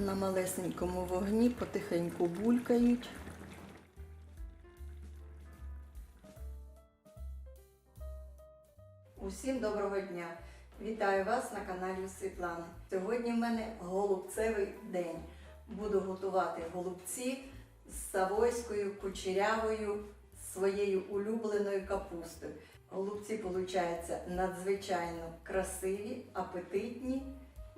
На малесенькому вогні потихеньку булькають. Усім доброго дня! Вітаю вас на каналі Світлани. Сьогодні в мене голубцевий день. Буду готувати голубці з савойською кучерявою своєю улюбленою капустою. Голубці получаються надзвичайно красиві, апетитні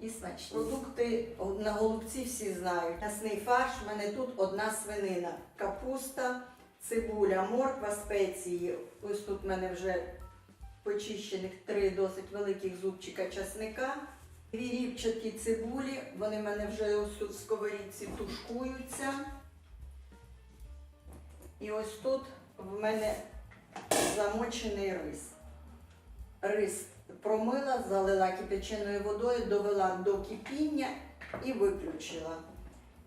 і смачні. Продукти на голубці всі знають. М'ясний фарш, в мене тут одна свинина, капуста, цибуля, морква, спеції. Ось тут в мене вже почищених три досить великих зубчика часника. Дві рівчаті цибулі, вони в мене вже ось в сковорідці тушкуються. І ось тут в мене замочений рис. Рис промила, залила кипяченою водою, довела до кипіння і виключила.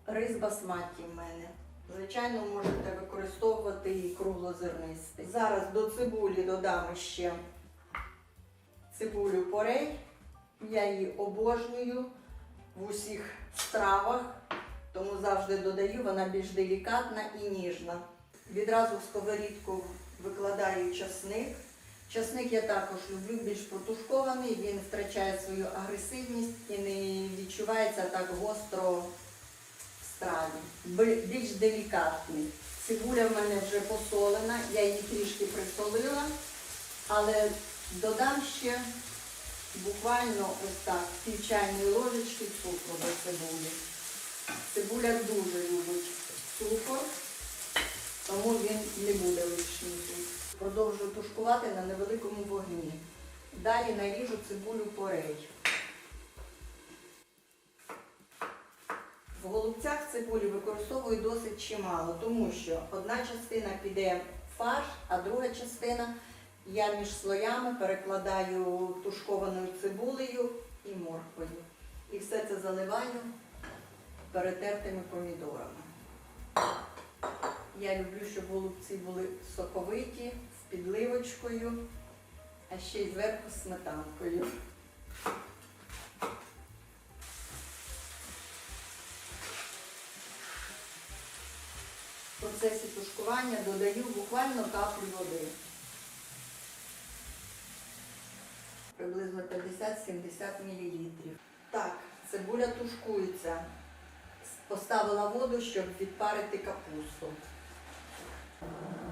Рис басматі в мене. Звичайно, можете використовувати і круглозернистий. Зараз до цибулі додам ще цибулю порей. Я її обожнюю в усіх стравах, тому завжди додаю, вона більш делікатна і ніжна. Відразу в сковорідку викладаю часник. Часник я також люблю більш протушкований, він втрачає свою агресивність і не відчувається так гостро в страві. Більш делікатний. Цибуля в мене вже посолена, я її трішки присолила, але додам ще буквально ось так пів чайної ложечки цукру до цибулі. Цибуля дуже любить цукор, тому він не буде лишній тут. Продовжую тушкувати на невеликому вогні. Далі наріжу цибулю порей. В голубцях цибулі використовую досить чимало, тому що одна частина піде в фарш, а друга частина я між слоями перекладаю тушкованою цибулею і морквою. І все це заливаю перетертими помідорами. Я люблю, щоб голубці були соковиті, з підливочкою, а ще й зверху з сметанкою. В процесі тушкування додаю буквально каплю води. Приблизно 50-70 мл. Так, цибуля тушкується. Поставила воду, щоб відпарити капусту.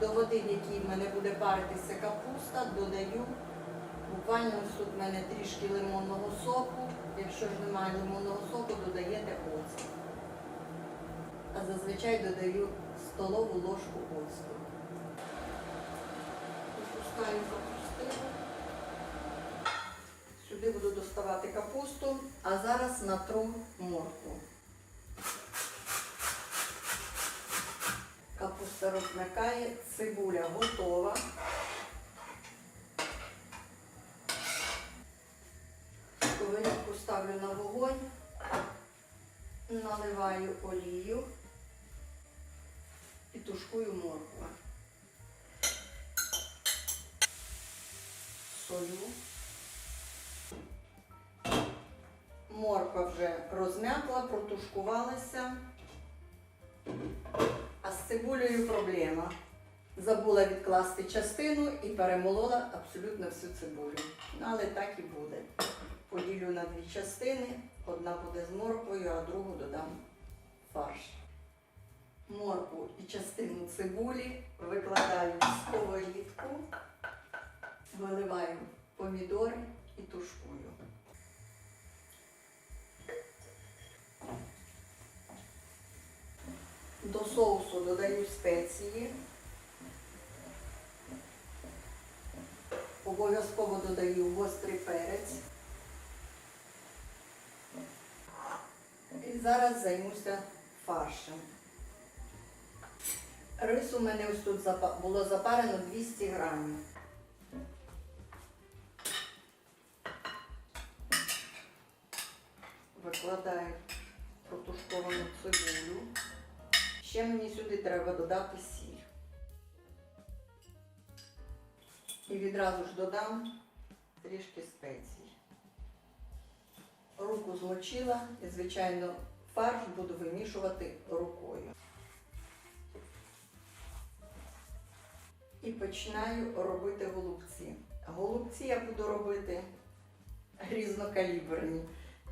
До води, в якій в мене буде паритися капуста, додаю буквально тут в мене трішки лимонного соку. Якщо ж немає лимонного соку, додаєте оцет. А зазвичай додаю столову ложку оцту. Випускаю капустину. Сюди буду доставати капусту, а зараз натру моркву. Розмякає, цибуля готова. Сковорідку ставлю на вогонь, наливаю олію і тушкую моркву. Солю. Морква вже розм'якла, протушкувалася. А проблема. Забула відкласти частину і перемолола абсолютно всю цибулю. Ну, але так і буде. Поділю на дві частини. Одна буде з морквою, а другу додам фарш. Моркву і частину цибулі викладаю в сковорідку, виливаю помідори і тушкую. До соусу додаю спеції. Обов'язково додаю гострий перець. І зараз займуся фаршем. Рис у мене ось тут було запарено 200 грамів. Викладаю Ще мені сюди треба додати сіль. І відразу ж додам трішки спецій. Руку змочила і, звичайно, Фарш буду вимішувати рукою. І починаю робити голубці. Голубці я буду робити різнокаліберні.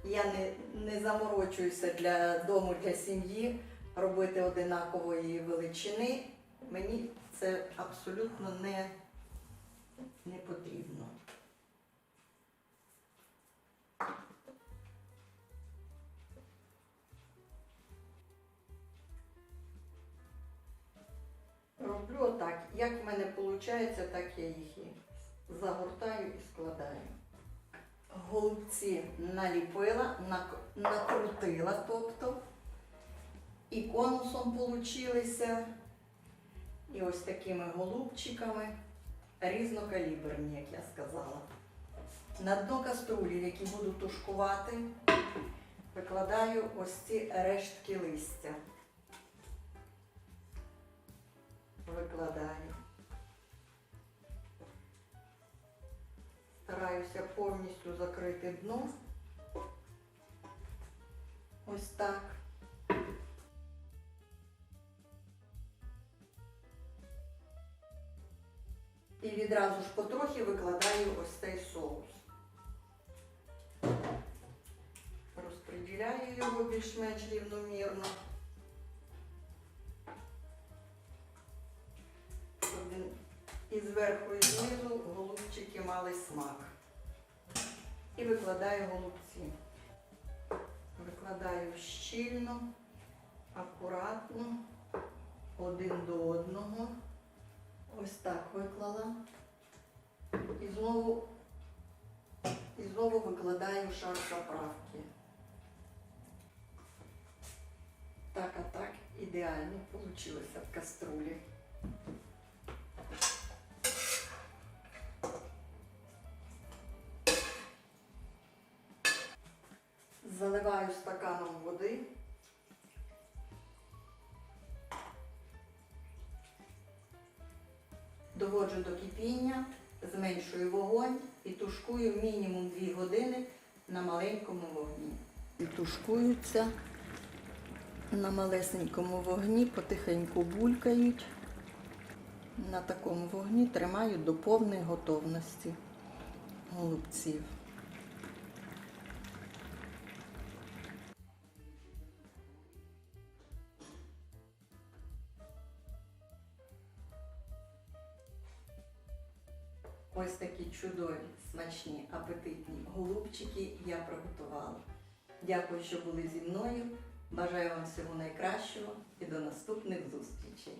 Я не, не заморочуюся для дому, для сім'ї робити одинакової величини. Мені це абсолютно не, не потрібно. Роблю отак. Як в мене виходить, так я їх і загортаю і складаю. Голубці наліпила, накрутила, тобто, і конусом получилися, і ось такими голубчиками, різнокаліберні, як я сказала. На дно каструлі, які буду тушкувати, викладаю ось ці рештки листя. Викладаю. Стараюся повністю закрити дно. Ось так. І відразу ж потрохи викладаю ось цей соус. Розподіляю його більш-менш рівномірно. І зверху, і знизу голубчики мали смак. І викладаю голубці. Викладаю щільно, акуратно, один до одного. Знову, і знову викладаю шар заправки. Так, а так ідеально вийшло в каструлі. Заливаю стаканом води. Доводжу до кипіння, зменшую вогонь і тушкую мінімум 2 години на маленькому вогні. І тушкуються на малесенькому вогні, потихеньку булькають. На такому вогні тримаю до повної готовності голубців. Ось такі чудові, смачні, апетитні голубчики я приготувала. Дякую, що були зі мною. Бажаю вам всього найкращого і до наступних зустрічей.